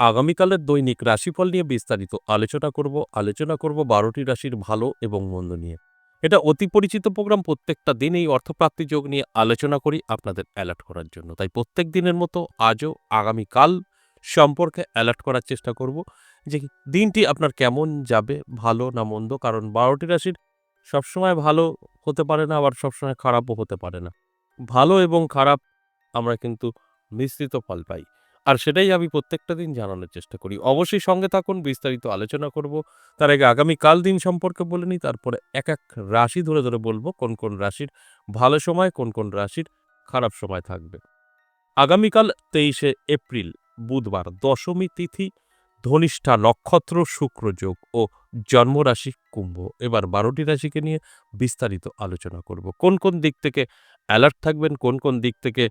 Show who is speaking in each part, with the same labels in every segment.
Speaker 1: আগামীকালের দৈনিক রাশিফল নিয়ে বিস্তারিত আলোচনা করব। আলোচনা করব বারোটি রাশির ভালো এবং মন্দ নিয়ে। এটা অতি পরিচিত প্রোগ্রাম, প্রত্যেকটা দিন এই অর্থপ্রাপ্তি যোগ নিয়ে আলোচনা করি আপনাদের অ্যালার্ট করার জন্য। তাই প্রত্যেক দিনের মতো আজও আগামীকাল সম্পর্কে অ্যালার্ট করার চেষ্টা করব যে দিনটি আপনার কেমন যাবে, ভালো না মন্দ। কারণ বারোটি রাশির সবসময় ভালো হতে পারে না, আবার সবসময় খারাপও হতে পারে না। ভালো এবং খারাপ আমরা কিন্তু মিশ্রিত ফল পাই। আর সেটাই আমি প্রত্যেকটা দিন জানানোর চেষ্টা করি। অবশ্যই সঙ্গে থাকুন, বিস্তারিত আলোচনা করব। তার আগে আগামী কাল দিন সম্পর্কে বলে নিই, তারপরে এক এক রাশি ধরে ধরে বলব, কোন কোন রাশির ভালো সময়, কোন কোন রাশির খারাপ সময় থাকবে। আগামীকাল তেইশে এপ্রিল, বুধবার, দশমী তিথি, ধনিষ্ঠা নক্ষত্র শুক্রযোগ ও জন্মরাশি কুম্ভ। এবার বারোটি রাশিকে নিয়ে বিস্তারিত আলোচনা করব। কোন কোন দিক থেকে অ্যালার্ট থাকবেন, কোন কোন দিক থেকে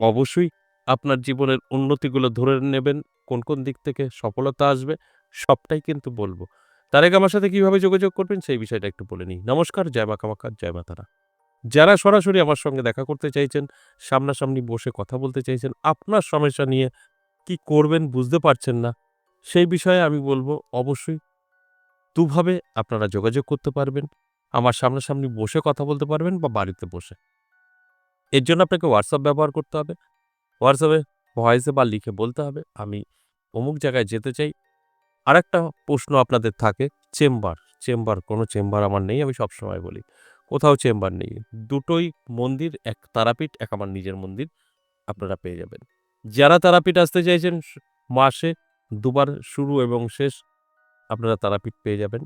Speaker 1: অবশ্যই আপনার জীবনের উন্নতিগুলো ধরে নেবেন, কোন কোন দিক থেকে সফলতা আসবে, সবটাই কিন্তু বলব। তার আগে আমার সাথে কীভাবে যোগাযোগ করবেন সেই বিষয়টা একটু বলে নিই। নমস্কার, জয় মা কামাকার জয় মা তারা। যারা সরাসরি আমার সঙ্গে দেখা করতে চাইছেন, সামনাসামনি বসে কথা বলতে চাইছেন, আপনার সমস্যা নিয়ে কি করবেন বুঝতে পারছেন না, সেই বিষয়ে আমি বলব অবশ্যই দুভাবে আপনারা যোগাযোগ করতে পারবেন, আমার সামনাসামনি বসে কথা বলতে পারবেন বা বাড়িতে বসে। এর জন্য আপনাকে হোয়াটসঅ্যাপ ব্যবহার করতে হবে। হোয়াটসঅ্যাপে ভয়েসে বা লিখে বলতে হবে, আমি অমুক জায়গায় যেতে চাই। আর একটা প্রশ্ন আপনাদের থাকে, চেম্বার চেম্বার, কোনো চেম্বার আমার নেই, আমি সবসময় বলি, কোথাও চেম্বার নেই, দুটোই মন্দির, এক তারাপীঠ, এক আমার নিজের মন্দির, আপনারা পেয়ে যাবেন। যারা তারাপীঠ আসতে চাইছেন মাসে দুবার শুরু এবং শেষ, আপনারা তারাপীঠ পেয়ে যাবেন।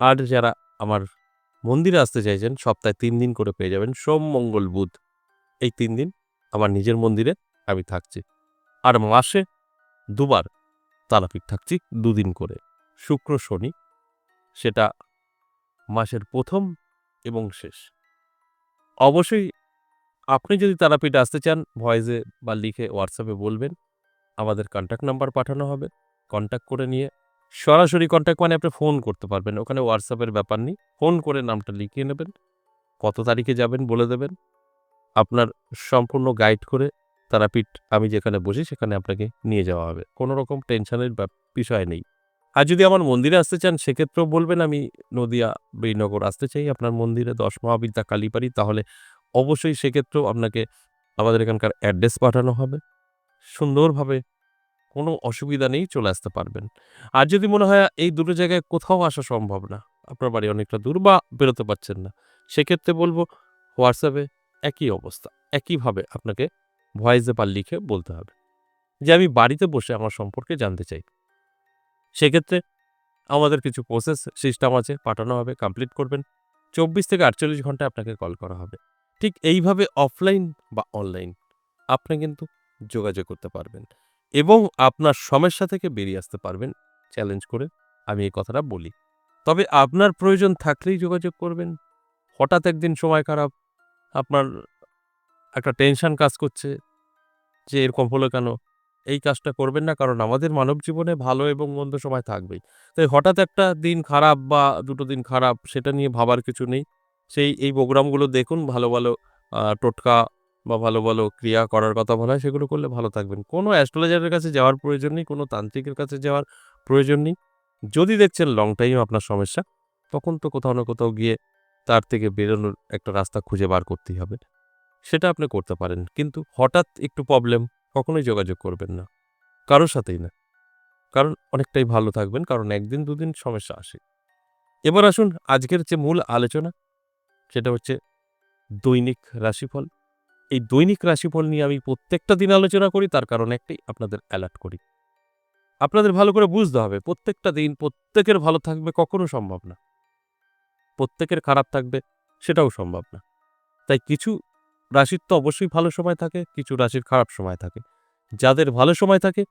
Speaker 1: আর যারা আমার মন্দিরে আসতে চাইছেন, সপ্তাহে তিন দিন করে পেয়ে যাবেন, সোম, মঙ্গল, বুধ, এই তিন দিন আমার নিজের মন্দিরে আমি থাকছি। আর মাসে দুবার তারাপীঠ থাকছি, দুদিন করে। শুক্র, শনি, সেটা মাসের প্রথম এবং শেষ। অবশ্যই আপনি যদি তারাপীঠ আসতে চান, ভয়েসে বা লিখে হোয়াটসঅ্যাপে বলবেন, আমাদের কন্ট্যাক্ট নাম্বার পাঠানো হবে। কন্ট্যাক্ট করে নিয়ে সরাসরি কন্ট্যাক্ট মানে আপনি ফোন করতে পারবেন। ওখানে হোয়াটসঅ্যাপের ব্যাপার নেই। ফোন করে নামটা লিখিয়ে নেবেন, কত তারিখে যাবেন বলে দেবেন। আপনার সম্পূর্ণ গাইড করে তারাপীঠ আমি যেখানে বসি সেখানে আপনাকে নিয়ে যাওয়া হবে। কোনো রকম টেনশনের বিষয় নেই। আর যদি আমার মন্দিরে আসতে চান, সেক্ষেত্রেও বলবেন আমি নদিয়া বেইনগর আসতে চাই আপনার মন্দিরে, দশ মহাবিদ্যা কালীবাড়ি তাহলে অবশ্যই সেক্ষেত্রেও আপনাকে আমাদের এখানকার অ্যাড্রেস পাঠানো হবে। সুন্দরভাবে কোনো অসুবিধা নেই, চলে আসতে পারবেন। আর যদি মনে হয় এই দুটো জায়গায় কোথাও আসা সম্ভব না, আপনার বাড়ি অনেকটা দূর বা বেরোতে পারছেন না, সেক্ষেত্রে বলব হোয়াটসঅ্যাপে একই অবস্থা, একইভাবে আপনাকে ভয়েসে বা লিখে বলতে হবে। যে আমি বাড়িতে বসে আমার সম্পর্কে জানতে চাই। সেক্ষেত্রে আমাদের কিছু প্রসেস সিস্টেম আছে, পাঠানো হবে কমপ্লিট করবেন। চব্বিশ থেকে আটচল্লিশ ঘণ্টা আপনাকে কল করা হবে। ঠিক এইভাবে অফলাইন বা অনলাইন আপনি কিন্তু যোগাযোগ করতে পারবেন এবং আপনার সমস্যা থেকে বেরিয়ে আসতে পারবেন। চ্যালেঞ্জ করে আমি এই কথাটা বলি। তবে আপনার প্রয়োজন থাকলেই যোগাযোগ করবেন। হঠাৎ একদিন সময় খারাপ আপনার একটা টেনশন কাজ করছে যে এরকম হলো কেন? এই কাজটা করবেন না কারণ আমাদের মানব জীবনে ভালো এবং মন্দ সময় থাকবেই। তাই হঠাৎ একটা দিন খারাপ বা দুটো দিন খারাপ সেটা নিয়ে ভাবার কিছু নেই। সেই এই প্রোগ্রামগুলো দেখুন, ভালো ভালো টোটকা বা ভালো ভালো ক্রিয়া করার কথা বলা হয়, সেগুলো করলে ভালো থাকবেন। কোনো অ্যাস্ট্রোলজারের কাছে যাওয়ার প্রয়োজন নেই, কোনো তান্ত্রিকের কাছে যাওয়ার প্রয়োজন নেই। যদি দেখছেন লং টাইম আপনার সমস্যা, তখন তো কোথাও না কোথাও গিয়ে তার থেকে বেরোনোর একটা রাস্তা খুঁজে বার করতেই হবে। সেটা আপনি করতে পারেন, কিন্তু হঠাৎ একটু প্রবলেম কখনোই যোগাযোগ করবেন না। কারোর সাথেই না। কারণ অনেকটাই ভালো থাকবেন, কারণ একদিন দুদিন সমস্যা আসে। এবার আসুন আজকের যে মূল আলোচনা, সেটা হচ্ছে দৈনিক রাশিফল। এই দৈনিক রাশিফল নিয়ে আমি প্রত্যেকটা দিন আলোচনা করি, তার কারণ একটাই আপনাদের অ্যালার্ট করি। আপনাদের ভালো করে বুঝতে হবে, প্রত্যেকটা দিন প্রত্যেকের ভালো থাকবে কখনো সম্ভব না। প্রত্যেকের খারাপ থাকবে, সেটাও সম্ভব না। তাই কিছু রাশির তো অবশ্যই ভালো সময় থাকে, কিছু রাশির খারাপ সময় থাকে। যাদের ভালো সময় থাকে,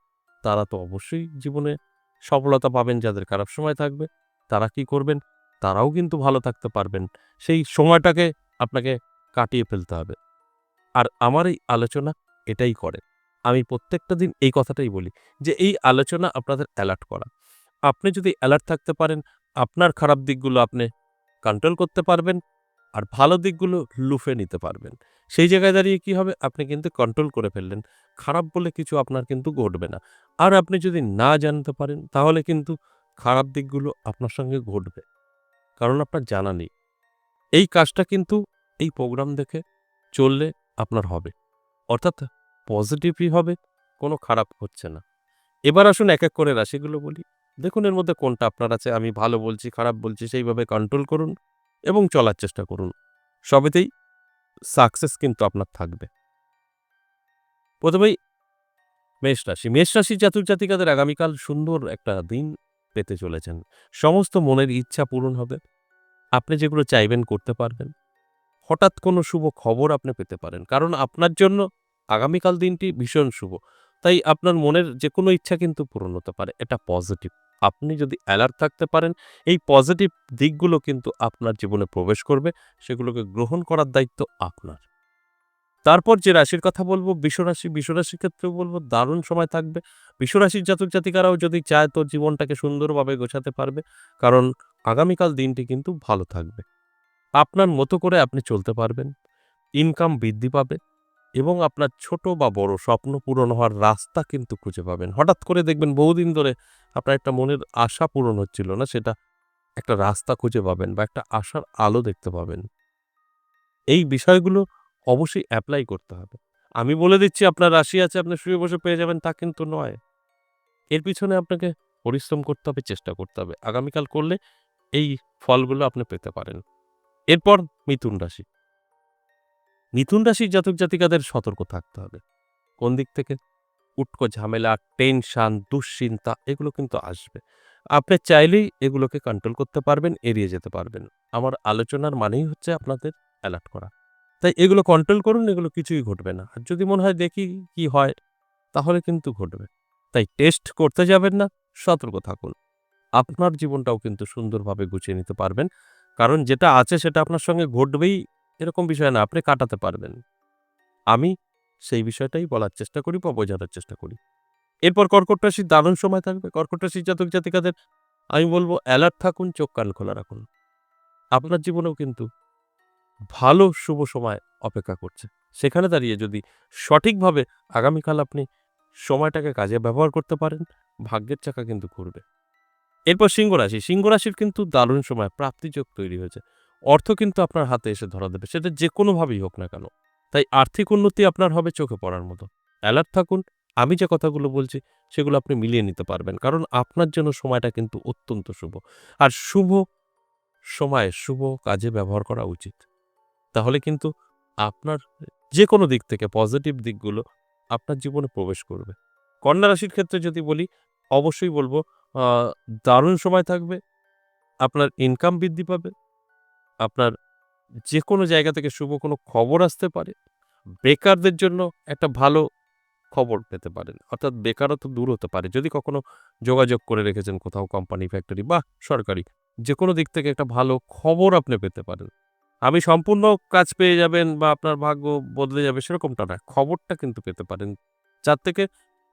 Speaker 1: তারা তো অবশ্যই জীবনে সফলতা পাবেন, যাদের খারাপ সময় থাকবে, তারা কি করবেন? তারাও কিন্তু ভালো থাকতে পারবেন। সেই সময়টাকে আপনাকে কাটিয়ে ফেলতে হবে। আর আমার এই আলোচনা এটাই করে। আমি প্রত্যেকটা দিন এই কথাটাই বলি যে, এই আলোচনা আপনাদের অ্যালার্ট করা। আপনি যদি অ্যালার্ট থাকতে পারেন, আপনার খারাপ দিকগুলো আপনি কন্ট্রোল করতে পারবেন আর ভালো দিকগুলো লুফে নিতে পারবেন। সেই জায়গায় দাঁড়িয়ে কি হবে? আপনি কিন্তু কন্ট্রোল করে ফেললেন। খারাপ বলে কিছু আপনার কিন্তু ঘটবে না। আর আপনি যদি না জানতে পারেন, তাহলে কিন্তু খারাপ দিকগুলো আপনার সঙ্গে ঘটবে। কারণ আপনার জানা নেই। এই কাজটা কিন্তু এই প্রোগ্রাম দেখে চললে আপনার হবে। অর্থাৎ পজিটিভই হবে, কোনো খারাপ হচ্ছে না। এবার আসুন এক এক করে রাশিগুলো বলি। দেখুন এর মধ্যে কোনটা আপনার আছে, আমি ভালো বলছি, খারাপ বলছি, সেইভাবে কন্ট্রোল করুন এবং চলার চেষ্টা করুন। সবেতেই সাকসেস কিন্তু আপনার থাকবে। প্রথমেই মেষ রাশি। মেষ রাশির জাতক জাতিকাদের আগামীকাল সুন্দর একটা দিন পেতে চলেছেন। সমস্ত মনের ইচ্ছা পূরণ হবে। আপনি যেগুলো চাইবেন করতে পারবেন। হঠাৎ কোনো শুভ খবর আপনি পেতে পারেন। কারণ আপনার জন্য আগামীকাল দিনটি ভীষণ শুভ। তাই আপনার মনের যে কোনো ইচ্ছা কিন্তু পূরণ হতে পারে। এটা পজিটিভ আপনি যদি অ্যালার্ট থাকতে পারেন, এই পজিটিভ দিকগুলো কিন্তু আপনার জীবনে প্রবেশ করবে, সেগুলোকে গ্রহণ করার দায়িত্ব আপনার। তারপর যে রাশির কথা বলব বিশ্বরাশি বিশ্বরাশির ক্ষেত্রেও বলব, দারুণ সময় থাকবে। বিশ্বরাশির জাতক জাতিকারাও যদি চায়, তো জীবনটাকে সুন্দরভাবে গোছাতে পারবে, কারণ আগামীকাল দিনটি কিন্তু ভালো থাকবে। আপনার মতো করে আপনি চলতে পারবেন। ইনকাম বৃদ্ধি পাবে। এবং আপনার ছোট বা বড় স্বপ্ন পূরণ হওয়ার রাস্তা কিন্তু খুঁজে পাবেন। হঠাৎ করে দেখবেন বহুদিন ধরে আপনার একটা মনের আশা পূরণ হচ্ছিল না, সেটা একটা রাস্তা খুঁজে পাবেন বা একটা আশার আলো দেখতে পাবেন। এই বিষয়গুলো অবশ্যই অ্যাপ্লাই করতে হবে। আমি বলে দিচ্ছি, আপনার রাশি আছে, আপনি শুয়ে বসে পেয়ে যাবেন, তা কিন্তু নয়। এর পিছনে আপনাকে পরিশ্রম করতে হবে, চেষ্টা করতে হবে। আগামীকাল করলে এই ফলগুলো আপনি পেতে পারেন। এরপর মিথুন রাশি। মিথুন রাশির জাতক জাতিকাদের সতর্ক থাকতে হবে। কোন দিক থেকে? উটকো ঝামেলা, টেনশান, দুশ্চিন্তা, এগুলো কিন্তু আসবে। আপনি চাইলেই এগুলোকে কন্ট্রোল করতে পারবেন, এড়িয়ে যেতে পারবেন। আমার আলোচনার মানেই হচ্ছে আপনাদের অ্যালার্ট করা। তাই এগুলো কন্ট্রোল করুন, এগুলো কিছুই ঘটবে না। আর যদি মনে হয় দেখি কি হয়, তাহলে কিন্তু ঘটবে। তাই টেস্ট করতে যাবেন না, সতর্ক থাকুন। আপনার জীবনটাও কিন্তু সুন্দরভাবে গুছিয়ে নিতে পারবেন। কারণ যেটা আছে সেটা আপনার সঙ্গে ঘটবেই এরকম বিষয় না, আপনি কাটাতে পারবেন। আমি সেই বিষয়টাই বলার চেষ্টা করি বা বোঝানোর চেষ্টা করি। এরপর কর্কট রাশির দারুণ সময় থাকবে। কর্কট রাশির জাতক জাতিকাদের, আমি বলব অ্যালার্ট থাকুন, চোখ কান খোলা রাখুন। আপনার জীবনেও কিন্তু ভালো, শুভ সময় অপেক্ষা করছে। সেখানে দাঁড়িয়ে যদি সঠিকভাবে আগামীকাল আপনি সময়টাকে কাজে ব্যবহার করতে পারেন, ভাগ্যের চাকা কিন্তু ঘুরবে। এরপর সিংহ রাশি। সিংহ রাশির কিন্তু দারুণ সময়, প্রাপ্তিযোগ তৈরি হয়েছে। অর্থ কিন্তু আপনার হাতে এসে ধরা দেবে, সেটা যে কোনোভাবেই হোক না কেন। তাই আর্থিক উন্নতি আপনার হবে চোখে পড়ার মতো। অ্যালার্ট থাকুন, আমি যে কথাগুলো বলছি সেগুলো আপনি মিলিয়ে নিতে পারবেন, কারণ আপনার জন্য সময়টা কিন্তু অত্যন্ত শুভ। আর শুভ সময়ে শুভ কাজে ব্যবহার করা উচিত। তাহলে কিন্তু আপনার যে কোনো দিক থেকে পজিটিভ দিকগুলো আপনার জীবনে প্রবেশ করবে। কন্যা রাশির ক্ষেত্রে যদি বলি, অবশ্যই বলব দারুণ সময় থাকবে, আপনার ইনকাম বৃদ্ধি পাবে আপনার যে কোনো জায়গা থেকে শুভ কোনো খবর আসতে পারে, বেকারদের জন্য একটা ভালো খবর পেতে পারেন। অর্থাৎ বেকারত্ব দূর হতে পারে। যদি কখনো যোগাযোগ করে রেখেছেন কোথাও কোম্পানি ফ্যাক্টরি বা সরকারি যে কোনো দিক থেকে একটা ভালো খবর আপনি পেতে পারেন। আমি সম্পূর্ণ কাজ পেয়ে যাবেন বা আপনার ভাগ্য বদলে যাবে সেরকমটা না। খবরটা কিন্তু পেতে পারেন। যার থেকে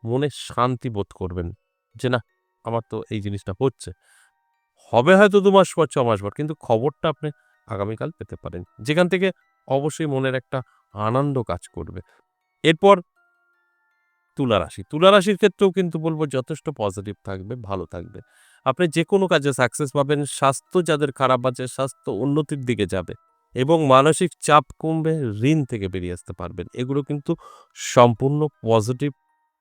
Speaker 1: মনে শান্তি বোধ করবেন যে, না, আমার তো এই জিনিসটা হচ্ছে। হবে হয়তো দু মাস পর, ছ মাস পর, কিন্তু খবরটা আপনি আগামীকাল পেতে পারেন। যেখান থেকে অবশ্যই মনের একটা আনন্দ কাজ করবে। এরপর তুলা রাশি। তুলা রাশির ক্ষেত্রেও কিন্তু বলব যথেষ্ট পজিটিভ থাকবে, ভালো থাকবে। আপনি যে কোনো কাজে সাকসেস পাবেন, স্বাস্থ্য যাদের খারাপ আছে, স্বাস্থ্য উন্নতির দিকে যাবে এবং মানসিক চাপ কমবে, ঋণ থেকে বেরিয়ে আসতে পারবেন। এগুলো কিন্তু সম্পূর্ণ পজিটিভ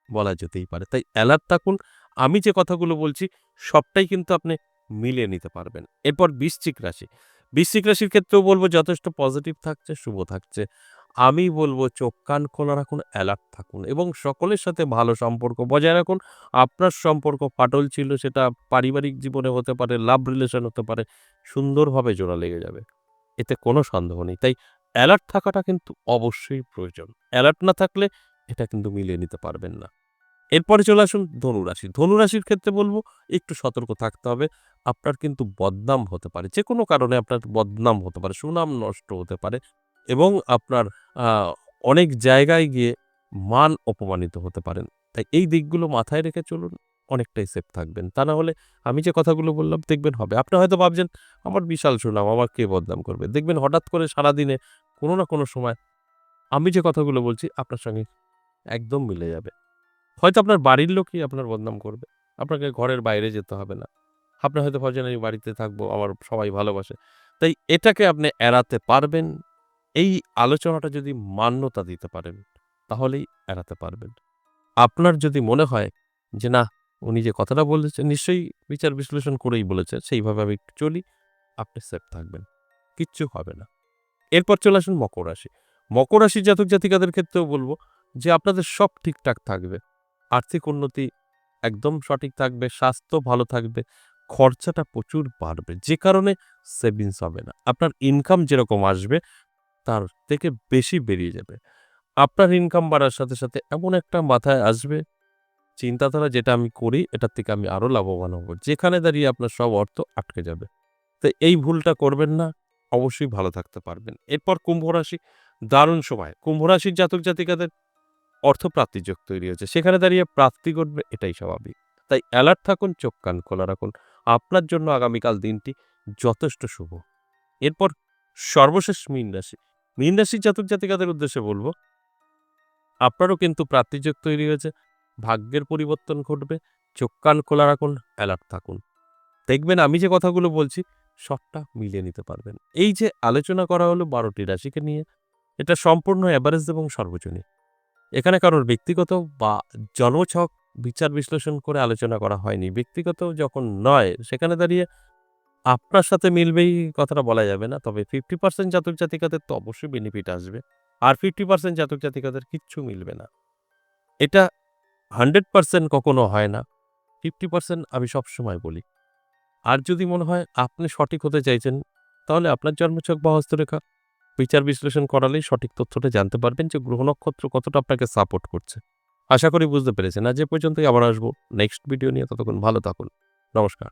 Speaker 1: বলা যেতেই পারে। তাই অ্যালার্ট থাকুন। আমি যে কথাগুলো বলছি, সবটাই কিন্তু আপনি মিলিয়ে নিতে পারবেন। এরপর বৃশ্চিক রাশি। বৃশ্চিক রাশির ক্ষেত্রেও বলব যথেষ্ট পজিটিভ থাকছে, শুভ থাকছে। আমি বলব চোখ কান খোলা রাখুন অ্যালার্ট থাকুন এবং সকলের সাথে ভালো সম্পর্ক বজায় রাখুন। আপনার সম্পর্ক ফাটল ছিল, সেটা পারিবারিক জীবনে হতে পারে লাভ রিলেশন হতে পারে, সুন্দরভাবে জোড়া লেগে যাবে। এতে কোনো সন্দেহ নেই। তাই অ্যালার্ট থাকাটা কিন্তু অবশ্যই প্রয়োজন। অ্যালার্ট না থাকলে এটা কিন্তু মিলিয়ে নিতে পারবেন না। এরপরে চলে আসুন ধনুরাশি ধনুরাশির ক্ষেত্রে বলব একটু সতর্ক থাকতে হবে। আপনার কিন্তু বদনাম হতে পারে। যে কোনো কারণে আপনার বদনাম হতে পারে, সুনাম নষ্ট হতে পারে এবং আপনার অনেক জায়গায় গিয়ে মান অপমানিত হতে পারেন। তাই এই দিকগুলো মাথায় রেখে চলুন, অনেকটাই সেফ থাকবেন। তা না হলে আমি যে কথাগুলো বললাম, দেখবেন হবে। আপনি হয়তো ভাবছেন, আমার বিশাল সুনাম, আমার কে বদনাম করবে? দেখবেন হঠাৎ করে সারাদিনে কোনো না কোনো সময় আমি যে কথাগুলো বলছি, আপনার সঙ্গে একদম মিলে যাবে। হয়তো আপনার বাড়ির লোকই আপনার বদনাম করবে। আপনাকে ঘরের বাইরে যেতে হবে না। আপনি হয়তো ভাবছেন আমি বাড়িতে থাকব আমার সবাই ভালোবাসে। তাই এটাকে আপনি এড়াতে পারবেন। এই আলোচনাটা যদি মান্যতা দিতে পারেন, তাহলেই এড়াতে পারবেন। আপনার যদি মনে হয় যে, না, উনি যে কথাটা বলেছেন, নিশ্চয়ই বিচার বিশ্লেষণ করেই বলেছে, সেইভাবে আমি চলি, আপনি সেফ থাকবেন। কিচ্ছু হবে না। এরপর চলে আসুন মকর রাশি। মকর রাশির জাতক জাতিকাদের ক্ষেত্রেও বলব যে, আপনাদের সব ঠিকঠাক থাকবে। আর্থিক উন্নতি একদম সঠিক থাকবে, স্বাস্থ্য ভালো থাকবে খরচাটা প্রচুর বাড়বে। যে কারণে সেভিংস হবে না। আপনার ইনকাম যেরকম আসবে, তার থেকে বেশি বেরিয়ে যাবে। আপনার ইনকাম বাড়ার সাথে সাথে এমন একটা মাথায় আসবে, চিন্তাধারা যেটা আমি করি, এটার থেকে আমি আরও লাভবান হব। যেখানে দাঁড়িয়ে আপনার সব অর্থ আটকে যাবে। তো এই ভুলটা করবেন না, অবশ্যই ভালো থাকতে পারবেন। এরপর কুম্ভ রাশি, দারুণ সময়। কুম্ভ রাশির জাতক জাতিকাদের যোগ তৈরি হয়েছে। সেখানে দাঁড়িয়ে প্রাপ্তি ঘটবে, এটাই স্বাভাবিক। তাই অ্যালার্ট থাকুন, চোখ কান খোলা রাখুন। আপনার জন্য আগামীকাল দিনটি যথেষ্ট শুভ। এরপর সর্বশেষ মীন রাশি। মীন রাশির জাতক জাতিকাদের উদ্দেশ্যে বলব, আপনারও কিন্তু প্রাপ্তিযোগ তৈরি হয়েছে, ভাগ্যের পরিবর্তন ঘটবে, চোখ কান খোলা রাখুন অ্যালার্ট থাকুন। দেখবেন আমি যে কথাগুলো বলছি, সবটা মিলিয়ে নিতে পারবেন। এই যে আলোচনা করা হলো বারোটি রাশিকে নিয়ে, এটা সম্পূর্ণ অ্যাভারেজ এবং সর্বজনীন। এখানে কারোর ব্যক্তিগত বা জন্মছক বিচার বিশ্লেষণ করে আলোচনা করা হয়নি। ব্যক্তিগত যখন নয়, সেখানে দাঁড়িয়ে আপনার সাথে মিলবেই কথাটা বলা যাবে না। তবে ফিফটি পার্সেন্ট জাতক জাতিকাদের তো অবশ্যই বেনিফিট আসবে। আর ফিফটি পার্সেন্ট জাতক জাতিকাদের কিচ্ছু মিলবে না। এটা হান্ড্রেড পার্সেন্ট কখনো হয় না। ফিফটি পার্সেন্ট আমি সবসময় বলি। আর যদি মনে হয় আপনি সঠিক হতে চাইছেন, তাহলে আপনার জন্মছক বা হস্তরেখা। বিচার বিশ্লেষণ করালেই সঠিক তথ্যটা জানতে পারবেন যে গ্রহ নক্ষত্র কতটা আপনাকে সাপোর্ট করছে। আশা করি বুঝতে পেরেছেন। আজ এ পর্যন্তই আবার আসব নেক্সট ভিডিও নিয়ে। ততক্ষণ ভালো থাকুন। নমস্কার।